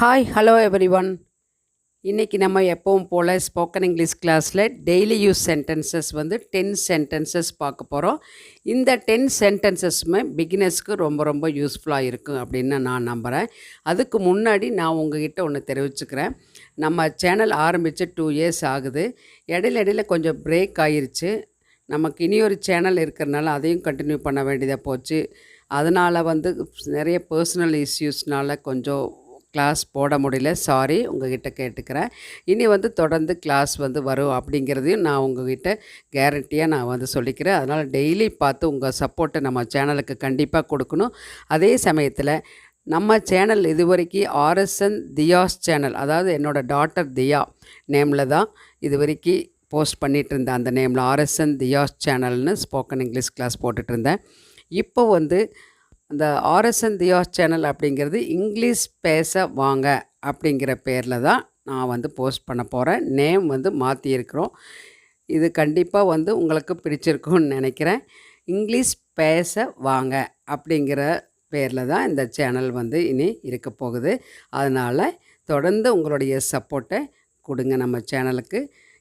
Hi hello every one இன்றைக்கி நம்ம எப்பவும் போல் ஸ்போக்கன் இங்கிலீஷ் கிளாஸில் டெய்லி யூஸ் சென்டென்சஸ் வந்து டென் சென்டென்சஸ் பார்க்க போகிறோம் இந்த டென் சென்டென்சஸுமே பிகினர்ஸ்க்கு ரொம்ப ரொம்ப யூஸ்ஃபுல்லாக இருக்கும் அப்படின்னு நான் நம்புகிறேன் அதுக்கு முன்னாடி நான் உங்ககிட்ட ஒன்று தெரிவிச்சுக்கிறேன். நம்ம சேனல் ஆரம்பித்து டூ இயர்ஸ் ஆகுது. இடையில இடையில கொஞ்சம் பிரேக் ஆயிருச்சு. நமக்கு இனி ஒரு சேனல் இருக்கிறனால அதையும் கண்டினியூ பண்ண வேண்டியதாக போச்சு. அதனால் வந்து நிறைய பர்சனல் இஷ்யூஸ்னால கொஞ்சம் கிளாஸ் போட முடியல. சாரி உங்ககிட்ட கேட்டுக்கிறேன். இனி வந்து தொடர்ந்து கிளாஸ் வந்து வரும் அப்படிங்கிறதையும் நான் உங்ககிட்ட கேரண்டியாக நான் வந்து சொல்லிக்கிறேன். அதனால் டெய்லி பார்த்து உங்கள் சப்போர்ட்டை நம்ம சேனலுக்கு கண்டிப்பாக கொடுக்கணும். அதே சமயத்தில் நம்ம சேனல் இது வரைக்கும் ஆர்எஸ்என் தியாஸ் சேனல் அதாவது என்னோடய டாட்டர் தியா நேமில் தான் இது வரைக்கும் போஸ்ட் பண்ணிகிட்டு இருந்தேன் அந்த நேமில் ஆர்எஸ்என் தியாஸ் சேனல்னு ஸ்போக்கன் இங்கிலீஷ் கிளாஸ் போட்டுட்டு இருந்தேன். இப்போ வந்து அந்த ஆர்எஸ்என் தியோஸ் சேனல் அப்படிங்கிறது இங்கிலீஷ் பேச வாங்க அப்படிங்கிற பேரில் தான் நான் வந்து போஸ்ட் பண்ண போகிறேன். நேம் வந்து மாற்றியிருக்கிறோம். இது கண்டிப்பாக வந்து உங்களுக்கு பிடிச்சிருக்கும்னு நினைக்கிறேன். இங்கிலீஷ் பேச வாங்க அப்படிங்கிற பேரில் தான் இந்த சேனல் வந்து இனி இருக்க போகுது. அதனால் தொடர்ந்து உங்களுடைய சப்போர்ட்டை கொடுங்க நம்ம சேனலுக்கு.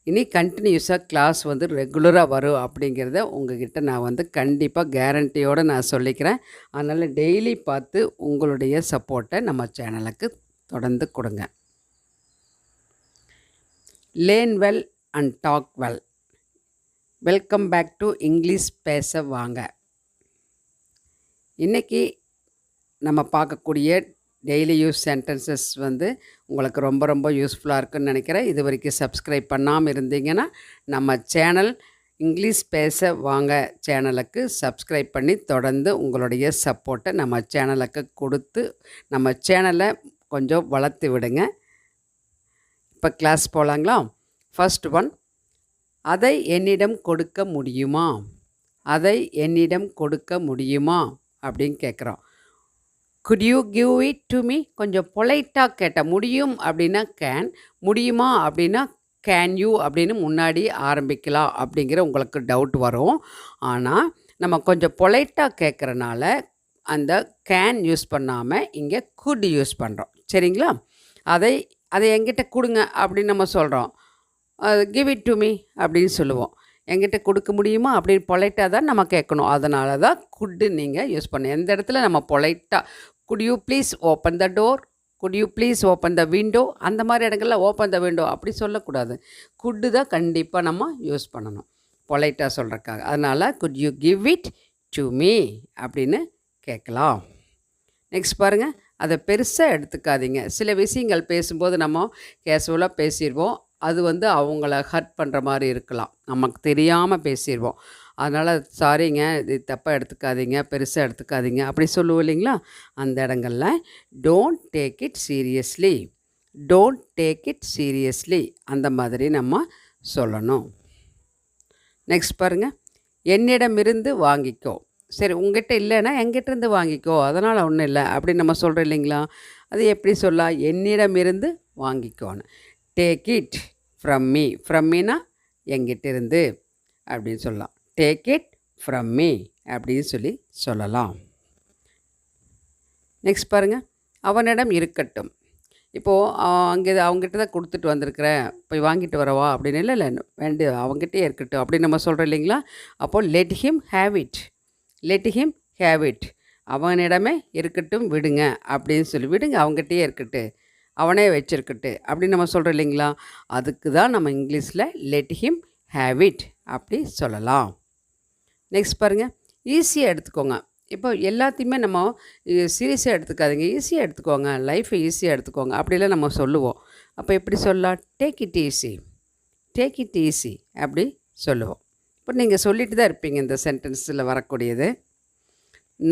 இனி கண்டினியூஸாக கிளாஸ் வந்து ரெகுலராக வரும் அப்படிங்கிறத உங்ககிட்ட நான் வந்து கண்டிப்பாக கேரண்டியோடு நான் சொல்லிக்கிறேன். அதனால் டெய்லி பார்த்து உங்களுடைய சப்போர்ட்டை நம்ம சேனலுக்கு தொடர்ந்து கொடுங்க. Learn well and talk well welcome back to English பேச வாங்க. இன்றைக்கி நம்ம பார்க்கக்கூடிய டெய்லி யூஸ் சென்டென்சஸ் வந்து உங்களுக்கு ரொம்ப ரொம்ப யூஸ்ஃபுல்லாக இருக்குன்னு நினைக்கிறேன். இது வரைக்கும் சப்ஸ்கிரைப் பண்ணாமல் இருந்தீங்கன்னா நம்ம சேனல் இங்கிலீஷ் பேச வாங்க சேனலுக்கு சப்ஸ்கிரைப் பண்ணி தொடர்ந்து உங்களுடைய சப்போர்ட்டை நம்ம சேனலுக்கு கொடுத்து நம்ம சேனலை கொஞ்சம் வளர்த்து விடுங்க. இப்போ கிளாஸ் போகலாங்களா ஃபஸ்ட் ஒன் அதை என்னிடம் கொடுக்க முடியுமா? அதை என்னிடம் கொடுக்க முடியுமா? அப்படின்னு கேட்குறோம் could you give it to me கொஞ்சம் பொலைட்டாக கேட்ட முடியும் அப்படின்னா கேன் முடியுமா அப்படின்னா கேன் யூ அப்படின்னு முன்னாடி ஆரம்பிக்கலாம் அப்படிங்கிற உங்களுக்கு டவுட் வரும். ஆனால் நம்ம கொஞ்சம் பொலைட்டாக கேட்குறனால அந்த கேன் யூஸ் பண்ணாமல் இங்கே குட் யூஸ் பண்ணுறோம் சரிங்களா? அதை அதை எங்கிட்ட கொடுங்க அப்படின்னு நம்ம சொல்கிறோம் கிவ் இட் டு மீ அப்படின்னு சொல்லுவோம். எங்கிட்ட கொடுக்க முடியுமா அப்படின்னு பொலைட்டாக தான் நம்ம கேட்கணும். அதனால தான் குட்டு நீங்கள் யூஸ் பண்ணணும். எந்த இடத்துல நம்ம பொலைட்டாக could you please open the door could you please open the window அந்த மாதிரி இடங்களில் ஓப்பன் த விண்டோ அப்படி சொல்லக்கூடாது. குட்டு தான் கண்டிப்பாக நம்ம யூஸ் பண்ணணும். பொலைட்டாக சொல்கிறக்காக அதனால் could you give it to me அப்படின்னு கேட்கலாம். நெக்ஸ்ட் பாருங்கள் அதை பெருசாக எடுத்துக்காதீங்க. சில விஷயங்கள் பேசும்போது நம்ம கேஷுவலாக பேசிடுவோம். அது வந்து அவங்கள ஹர்ட் பண்ணுற மாதிரி இருக்கலாம். நமக்கு தெரியாமல் பேசிடுவோம் அதனால் சாரிங்க இது தப்பாக எடுத்துக்காதீங்க பெருசாக எடுத்துக்காதீங்க. அப்படி சொல்லுவோம் இல்லைங்களா? அந்த இடங்களில் don't take it seriously don't take it seriously அந்த மாதிரி நம்ம சொல்லணும். நெக்ஸ்ட் பாருங்கள் என்னிடமிருந்து வாங்கிக்கோ. சரி உங்ககிட்ட இல்லைன்னா எங்கிட்டேருந்து வாங்கிக்கோ. அதனால் ஒன்றும் இல்லை. அப்படின்னு நம்ம சொல்கிறோம் இல்லைங்களா? அது எப்படி சொல்லலாம்? என்னிடமிருந்து வாங்கிக்கோன்னு. Take it from me from Meena எங்கிட்ட இருந்து அப்படின்னு சொல்லலாம். டேக் இட் ஃப்ரம் மீ அப்படின்னு சொல்லி சொல்லலாம். நெக்ஸ்ட் பாருங்கள் அவனிடம் இருக்கட்டும். இப்போது அங்கே அவங்ககிட்ட தான் கொடுத்துட்டு வந்திருக்கிறேன். போய் வாங்கிட்டு வரவா? அப்படின்னு இல்லை இல்லை வேண்டு அவங்ககிட்டே இருக்கட்டும். அப்படின்னு நம்ம சொல்கிறோம் இல்லைங்களா? அப்போது let him have it let him have it அவனிடமே இருக்கட்டும் விடுங்க அப்படின்னு சொல்லி விடுங்க அவங்ககிட்டயே இருக்கட்டும். அவனே வச்சிருக்கட்டு. அப்படின்னு நம்ம சொல்கிறோம் இல்லைங்களா? அதுக்கு தான் நம்ம இங்கிலீஷில் லெட் ஹிம் ஹேவ் இட் அப்படி சொல்லலாம். நெக்ஸ்ட் பாருங்கள் ஈஸியாக எடுத்துக்கோங்க. இப்போ எல்லாத்தையுமே நம்ம சீரியஸாக எடுத்துக்காதீங்க. ஈஸியாக எடுத்துக்கோங்க. லைஃப்பை ஈஸியாக எடுத்துக்கோங்க. அப்படிலாம் நம்ம சொல்லுவோம். அப்போ எப்படி சொல்லலாம்? Take it easy take it easy அப்படி சொல்லுவோம். இப்போ நீங்கள் சொல்லிட்டு தான் இருப்பீங்க இந்த சென்டென்ஸில் வரக்கூடியது.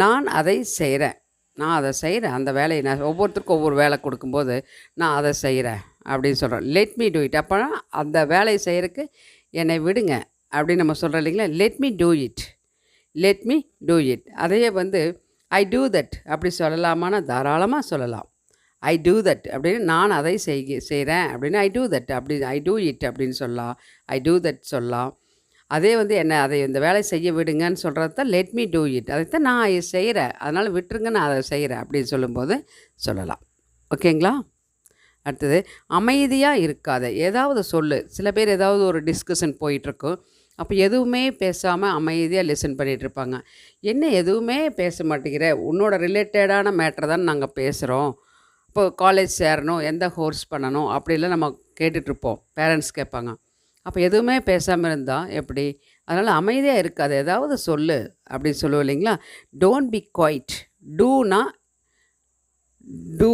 நான் அதை செய்கிறேன் நான் அதை செய்கிறேன் அந்த வேலையை நான் ஒவ்வொருத்தருக்கும் ஒவ்வொரு வேலை கொடுக்கும்போது நான் அதை செய்கிறேன் அப்படின்னு சொல்கிறேன் லெட் மீ டூ இட் அப்போ அந்த வேலையை செய்கிறதுக்கு என்னை விடுங்க அப்படின்னு நம்ம சொல்கிறோம் இல்லைங்களா? Let me do it let me do it அதையே வந்து ஐ டூ தட் அப்படி சொல்லலாமான்னு தாராளமாக சொல்லலாம். ஐ டூ தட் அப்படின்னு நான் அதை செய் செய்கிறேன் அப்படின்னு ஐ டூ தட் அப்படி ஐ டூ இட் அப்படின்னு சொல்லலாம். ஐ டூ தட் சொல்லலாம். அதே வந்து என்ன அதை இந்த வேலையை செய்ய விடுங்கன்னு சொல்கிறது தான் லெட் மீ டூ இட் அதைத்தான் நான் செய்கிறேன் அதனால் விட்டுருங்க நான் அதை செய்கிறேன் அப்படின்னு சொல்லும்போது சொல்லலாம். ஓகேங்களா? அடுத்தது அமைதியாக இருக்காத. ஏதாவது சொல்லு. சில பேர் ஏதாவது ஒரு டிஸ்கஷன் போயிட்டுருக்கும். அப்போ எதுவுமே பேசாமல் அமைதியாக லிசன் பண்ணிகிட்டு இருப்பாங்க என்ன எதுவுமே பேச மாட்டேங்கிற? உன்னோட ரிலேட்டடான மேட்டரை தான் நாங்கள் பேசுகிறோம் இப்போ காலேஜ் சேரணும் எந்த கோர்ஸ் பண்ணணும் அப்படிலாம் நம்ம கேட்டுட்ருப்போம் பேரண்ட்ஸ் கேட்பாங்க. அப்போ எதுவுமே பேசாமல் இருந்தால் எப்படி? அதனால் அமைதியாக இருக்காது ஏதாவது சொல்லு அப்படின்னு சொல்லுவோம் இல்லைங்களா? டோன்ட் பி குவைட் டூனா டூ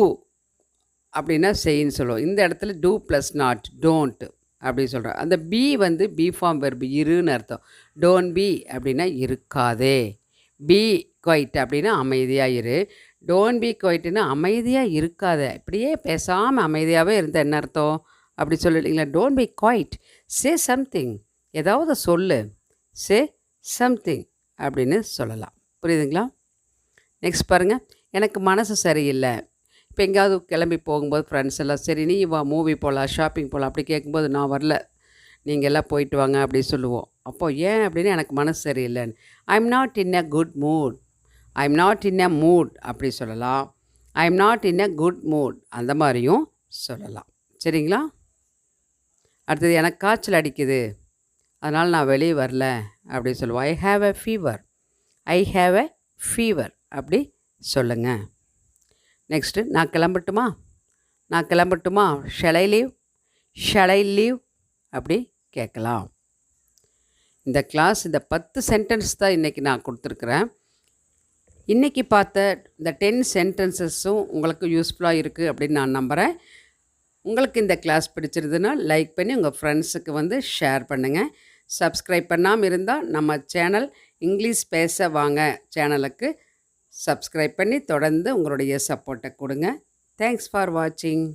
அப்படின்னா செய்ன்னு சொல்லுவோம். இந்த இடத்துல டூ ப்ளஸ் நாட் டோன்ட் அப்படின்னு சொல்கிறோம் அந்த பி வந்து பி ஃபார்ம் வெர்பு இருன்னு அர்த்தம். டோன்ட் பி அப்படின்னா இருக்காதே. பி குவைட் அப்படின்னா அமைதியாக இரு. டோன்ட் பி குவைட்டுன்னா அமைதியாக இருக்காத. இப்படியே பேசாமல் அமைதியாகவே இருந்த என்ன அர்த்தம்? அப்படி சொல்லிட்டீங்களா don't be quiet say something ஏதாவது சொல்லு. சே சம்திங் அப்படின்னு சொல்லலாம். புரியுதுங்களா? நெக்ஸ்ட் பாருங்கள் எனக்கு மனசு சரியில்லை. இப்போ எங்கேயாவது கிளம்பி போகும்போது ஃப்ரெண்ட்ஸ் எல்லாம் சரி நீ வா மூவி போகலாம் ஷாப்பிங் போகலாம் அப்படி கேட்கும்போது நான் வரல. நீங்கள் எல்லாம் போயிட்டு வாங்க அப்படி சொல்லுவோம். அப்போது ஏன் அப்படின்னு எனக்கு மனசு சரியில்லைன்னு. I am not in a good mood I am not in a mood அப்படி சொல்லலாம். I am not in a good mood அந்த மாதிரியும் சொல்லலாம். சரிங்களா? அடுத்தது எனக்கு காய்ச்சல் அடிக்குது. அதனால் நான் வெளியே வரல. அப்படி சொல்லுவோம் I have a fever I have a fever அப்படி சொல்லுங்கள் நெக்ஸ்ட்டு நான் கிளம்பட்டுமா? நான் கிளம்பட்டுமா? ஷலை லீவ் ஷலை லீவ் அப்படி கேட்கலாம். இந்த கிளாஸ் இந்த பத்து சென்டென்ஸ் தான் இன்றைக்கி நான் கொடுத்துருக்குறேன். இன்றைக்கி பார்த்த இந்த டென் சென்டென்சஸும் உங்களுக்கு யூஸ்ஃபுல்லாக இருக்குது அப்படின்னு நான் நம்புகிறேன் உங்களுக்கு இந்த கிளாஸ் பிடிச்சிருதுன்னா லைக் பண்ணி உங்கள் ஃப்ரெண்ட்ஸுக்கு வந்து ஷேர் பண்ணுங்கள் சப்ஸ்கிரைப் பண்ணாமல் இருந்தால் நம்ம சேனல் இங்கிலீஷ் பேச வாங்க சேனலுக்கு சப்ஸ்கிரைப் பண்ணி தொடர்ந்து உங்களுடைய சப்போர்ட்டை கொடுங்க. தேங்க்ஸ் ஃபார் வாட்சிங்